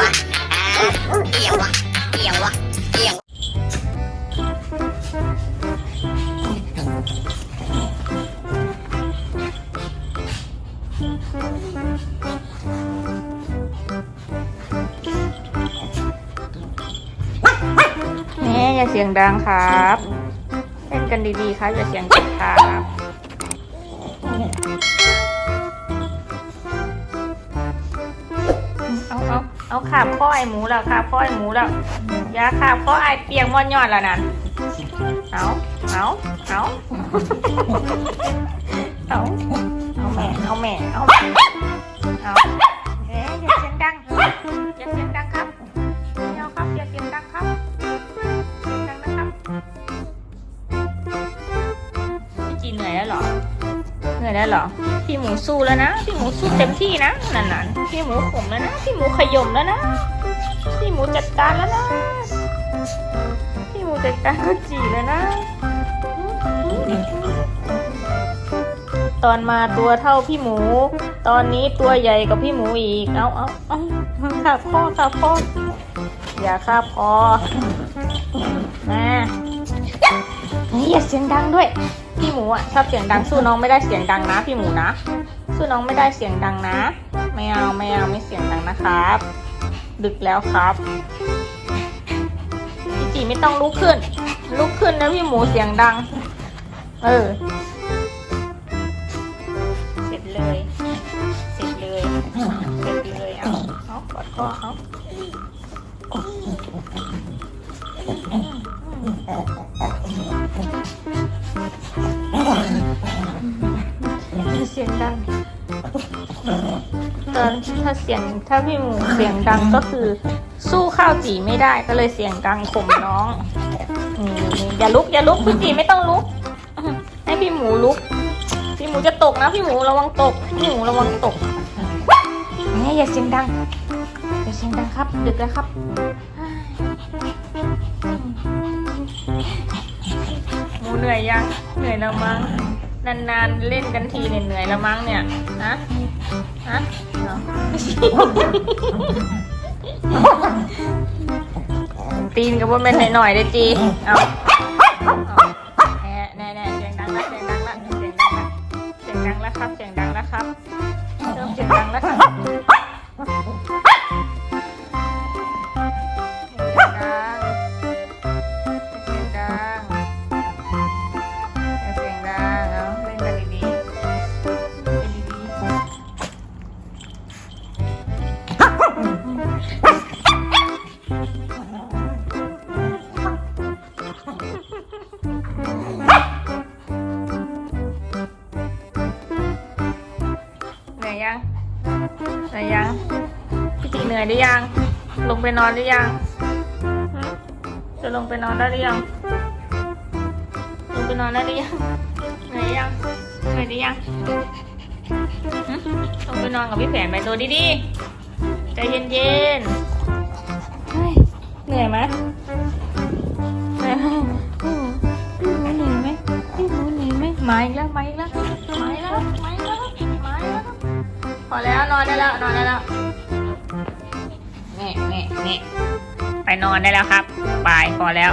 วะเอียววะเอียววะเอียวแม่อย่าเสียงดังครับ เล่นกันดีๆครับอย่าเสียงดังครับ ขาบข้อไอหมูแล้วขาบข้อไอหมูแล้วยาขาบข้อไอเปียงมอนยอดแล้วนั่นเอาเอาเอาเอาเอาแม่เอาแม่เอาแม่ เหนื่อยแล้วเหรอ พี่หมูสู้แล้วนะ พี่หมูสู้เต็มที่นะนั่นๆพี่หมูข่มแล้วนะ พี่หมูขย่มแล้วนะ พี่หมูจัดการแล้วนะ พี่หมูจัดการก็จีแล้วนะ ตอนมาตัวเท่าพี่หมู ตอนนี้ตัวใหญ่กว่าพี่หมูอีก เอาเอาเอาขาพ่อขาพ่ออย่าขาพอมา เฮ้ยอย่าเสียงดังด้วย พี่หมูอะชอบเสียงดังสู้น้องไม่ได้เสียงดังนะ พี่หมูนะ สู้น้องไม่ได้เสียงดังนะ ไม่เอาไม่เอาไม่เสียงดังนะครับ ดึกแล้วครับพี่จีไม่ต้องลุกขึ้น ลุกขึ้นนะพี่หมูเสียงดัง เออ เสร็จเลย เสร็จเลย เสร็จเลยเอาเอากอดคอเอา สียงดังตอนถ้าเสียงถ้าพี่หมูเสียงดังก็คือ สู้ข้าวจีไม่ได้ก็เลยเสียงดังข่มน้องนี่นี่อย่าลุกอย่าลุกพี่จีไม่ต้องลุก ให้พี่หมูลุก พี่หมูจะตกนะพี่หมูระวังตกพี่หมูระวังตกนี่อย่าเสียงดังอย่าเสียงดังครับ ดึกแล้วครับหมูเหนื่อยยังเหนื่อยแล้วมั้ง นานๆเล่นกันทีเนี่ยเหนื่อยแล้วมั้งเนี่ยฮะฮะเนาะตีนกับว่าเป็นหน่อยๆเลยจีเอาแน่แน่แน่เสียงดังละเสียงดังละเสียงดังละเสียงดังแล้วครับเสียงดังแล้วครับเริ่มเสียงดังแล้วครับ ยังเหนื่อยยังพี่จีเหนื่อยหรือยัง ลงไปนอนหรือยังจะลงไปนอนได้หรือยัง ลงไปนอนได้หรือยังเหนื่อยยังเหนื่อยหรือยังลงไปนอนกับพี่แผนไปตัวดีๆใจเย็นๆเหนื่อยไหมเหนื่อยไหมพี่หมูเหนื่อยไหมพี่หมูเหนื่อยไหมมาอีกแล้วมาอีกแล้ว พอแล้วนอนได้แล้วนอนได้แล้วแม่แม่แม่ไปนอนได้แล้วครับบายพอแล้ว